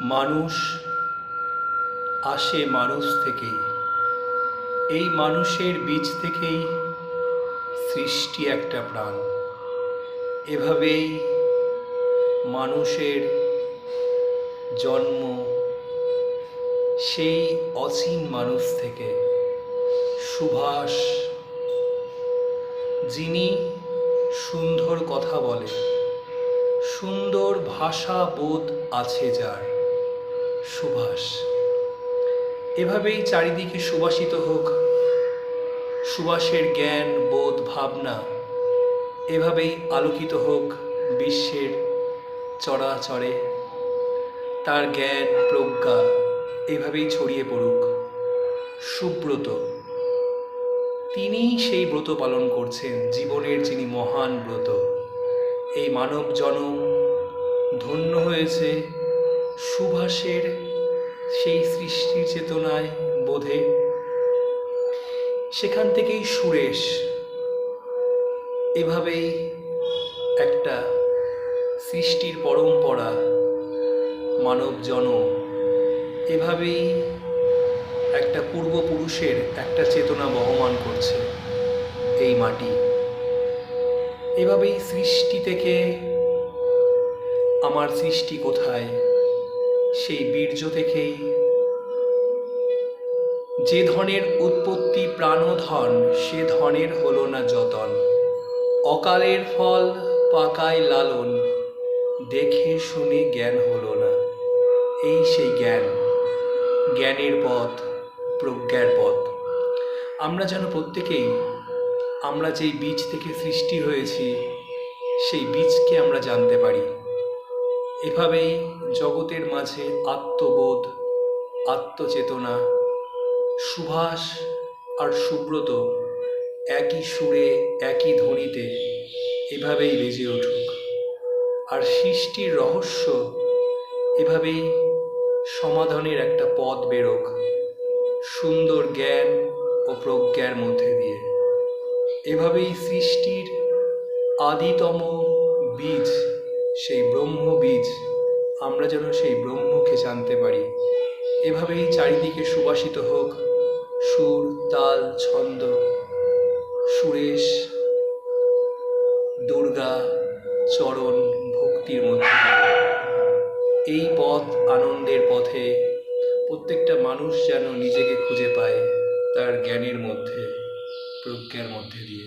মানুষ আসে মানুষ থেকেই। এই মানুষের বীজ থেকেই সৃষ্টি একটা প্রাণ। এভাবেই মানুষের জন্ম সেই অসীম মানুষ থেকে সুভাষ, যিনি সুন্দর কথা বলে, সুন্দর ভাষা বোধ আছে যার। সুভাষ। এভাবেই চারিদিকে সুবাসিত হোক সুবাসের জ্ঞান, বোধ, ভাবনা এভাবেই আলোকিত হোক বিশ্বের চরাচরে। তার জ্ঞান, প্রজ্ঞা এভাবেই ছড়িয়ে পড়ুক। সুব্রত। তিনিই সেই ব্রত পালন করছেন, জীবনের যিনি মহান ব্রত। এই মানব জনম ধন্য হয়েছে সুভাষের সেই সৃষ্টির চেতনায় বোধে। সেখান থেকেই সুরেশ এভাবেই একটা সৃষ্টির পরম্পরা, মানব জনম, এভাবেই একটা পূর্বপুরুষের একটা চেতনা বহমান করছে এই মাটি। এভাবেই সৃষ্টি থেকে আমার সৃষ্টি কোথায়? সেই বীর্য থেকেই যে ধনের উৎপত্তি প্রাণধন, সে ধনের হলো না যতন। অকালের ফল পাকায় লালন, দেখে শুনে জ্ঞান হলো না। এই সেই জ্ঞান, জ্ঞানের পথ, প্রজ্ঞার পথ। আমরা যেন প্রত্যেকেই, আমরা যেই বীজ থেকে সৃষ্টি হয়েছি, সেই বীজকে আমরা জানতে পারি। এভাবেই জগতের মাঝে আত্মবোধ, আত্মচেতনা, সুভাষ আর সুব্রত একই সুরে, একই ধ্বনিতে এভাবেই বেজে উঠুক। আর সৃষ্টির রহস্য এভাবেই সমাধানের একটা পথ বেরোক সুন্দর জ্ঞান ও প্রজ্ঞার মধ্যে দিয়ে। এভাবেই সৃষ্টির আদিতম বীজ সেই ব্রহ্ম বীজ আমরা যেন সেই ব্রহ্মকে জানতে পারি এভাবেই চারিদিকে সুবাসিত হোক, সুর, তাল, ছন্দ, সুরেশ, দুর্গা, চরণ, ভক্তির মধ্যে। এই পথ আনন্দের পথে প্রত্যেকটা মানুষ যেন নিজেকে খুঁজে পায় তার জ্ঞানের মধ্যে, প্রজ্ঞার মধ্যে দিয়ে